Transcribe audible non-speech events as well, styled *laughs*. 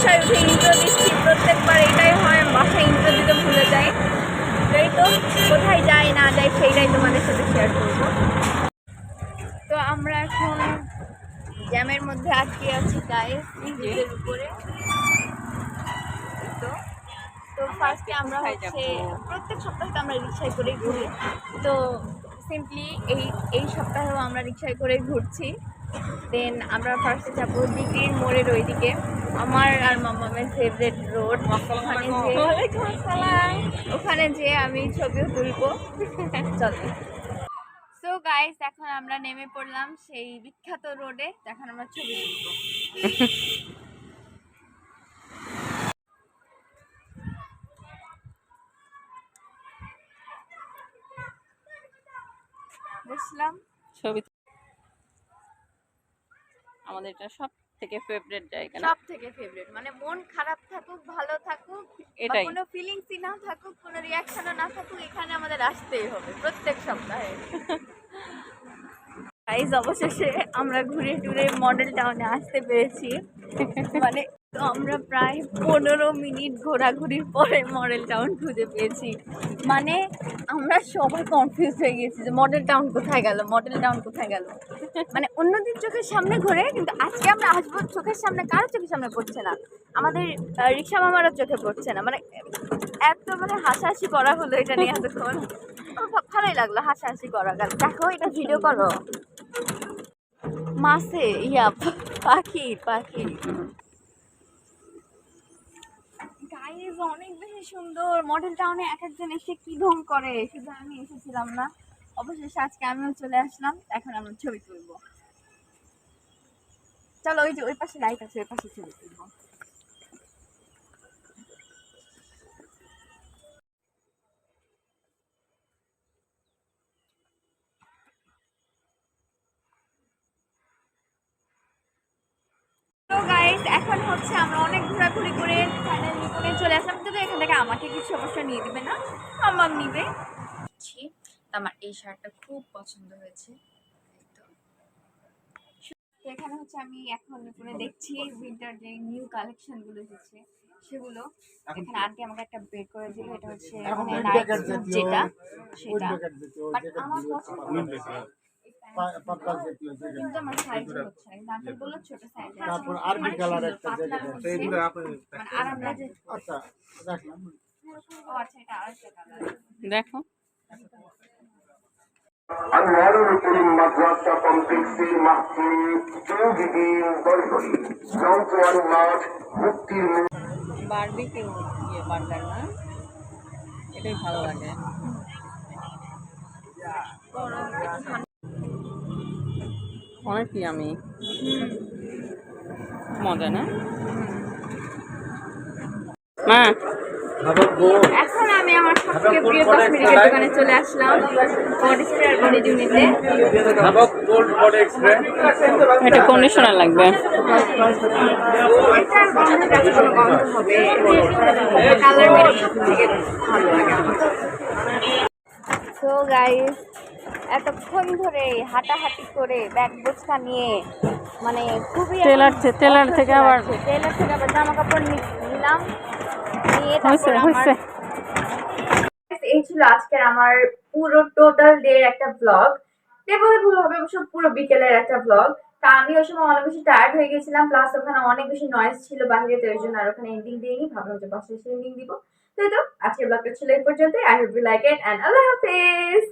রিক্সায় উঠে ইন্ট্রো দিচ্ছি প্রত্যেকবার এটাই হয় বাসায় ইন্ট্রো দিতে ভুলে যাই। এই তো কোথায় যাই না যাই সেইটাই তোমাদের সাথে শেয়ার করব। তো আমরা এখন জ্যামের মধ্যে আটকে আছি গায়ে ব্রিজের উপরে। তো। তো ফার্স্টে আমরা হচ্ছে প্রত্যেক সপ্তাহে তো আমরা রিক্সায় করে ঘুরি। তো সিম্পলি এই এই সপ্তাহেও আমরা রিক্সায় করে ঘুরছি। দেন আমরা ফার্স্টে যাব ডিগ্রির মোড়ের ওইদিকে। আমার আর মামামের ফেভারিট রোড ওখানে যে ওখানে যে আমি ছবিও তুলবো। চলো। সো গাইস এখন আমরা নেমে পড়লাম সেই বিখ্যাত রোডে এখন আমরা ছবি তুলবো। বুঝলাম ছবি আমাদের এটা সব থেকে ফেভারিট জায়গা সব থেকে ফেভারিট মানে মন খারাপ থাকুক ভালো থাকুক বা এটাই। কোনো ফিলিংসই না থাকুক কোনো রিয়াকশনও না থাকুক এখানে আমাদের আসতেই হবে প্রত্যেক সপ্তাহে। *laughs* গাইজ অবশেষে আমরা ঘুরে টুরে মডেল টাউনে আসতে পেরেছি। মানে তো আমরা প্রায় পনেরো মিনিট ঘোরাঘুরির পরে মডেল টাউন খুঁজে পেয়েছি। মানে আমরা সবাই কনফিউজ হয়ে গেছি যে মডেল টাউন কোথায় গেল, মডেল টাউন কোথায় গেল। মানে অন্যদের চোখের সামনে ঘুরে, কিন্তু আজকে আমরা আসব চোখের সামনে, কারও চোখের সামনে পড়ছে না। আমাদের রিক্সা মামারও চোখে পড়ছে না। মানে এত মানে হাসাহাসি করা হলো এটা নিয়ে এতক্ষণ। ভালোই লাগল হাসাহাসি করা। গেল দেখো, এটা ভিডিও করো। মাসে, ইয়া, পাখি পাখি। গাইজ অনেক বেশি সুন্দর। মডেল টাউনে এক একজন এসে কি ধম করে শুধু আমি এসেছিলাম না। অবশেষে আজকে আমিও চলে আসলাম। এখন আমরা ছবি তুলবো। চলো ওই যে ওই পাশে লাইট আছে, ওই পাশে ছবি তুলবো। গাইস এখন হচ্ছে আমরা অনেক ঘোরাঘুরি করে ফাইনাল চলে আসলাম। কিন্তু এখান থেকে আমাকে কিছু অবশ্য নিয়ে দিবে না। আমার নিবে। আমার এই শার্টটা খুব পছন্দ হয়েছে। তো। তো এখানে হচ্ছে আমি এখন নিকনে দেখছি উইন্টার যে নিউ কালেকশনগুলো এসেছে সেগুলো। এখানে আন্টি আমাকে একটা বের করে দিল এটা হচ্ছে মানে যেটা সেটা। বাট আমার পছন্দ পাতলা জাতীয় কিন্তু আমার সাইজ হচ্ছে না নাটকগুলো ছোট সাইজ তারপর আরবি কালার একটা জ্যাকেট আছে এইগুলো আপনি আরামদায়ক আচ্ছা দেখলাম ও আচ্ছা এটা আরেকটা কালার দেখো আনোয়ার করিম মাদ্রাসা কমপ্লেক্সের মাহফিল চৌদিদিন দরবারি চৌচুয়ার মাঠ মুক্তির বারবিকিউ ইয়ে বার্গার না এটাই ভালো লাগে অনেক আমি মজা না? মা এখন আমি আমার সবথেকে প্রিয় কসমেটিকের দোকানে চলে আসলাম বডি স্প্রে আর বডি ইউনিটে এটা কন্ডিশনার লাগবে। কালার মেরে থেকে ভালো লাগে সো গাইস এতক্ষণ ধরে হাঁটাহাঁটি করে ব্যাগ বোঝা নিয়ে মানে খুবই টেলার টেলার থেকে আবার- টেলার থেকে আবার জামা কাপড় নিলাম নিয়ে তারপর আমার এই ছিল আজকের আমার পুরো টোটাল ডে একটা ব্লগ বলে ভুল হবে অবশ্য পুরো বিকেলের একটা ব্লগ তা আমি ওই সময় অনেক বেশি টায়ার্ড হয়ে গেছিলাম প্লাস ওখানে অনেক বেশি নয়েজ ছিল বাইরে তো এর জন্য আর ওখানে এন্ডিং দিইনি। ভাবলাম যে বাসায় এসে এন্ডিং দিব। তো আজকের ব্লগটা ছিল এই পর্যন্ত I hope you like it and আল্লাহ হাফেজ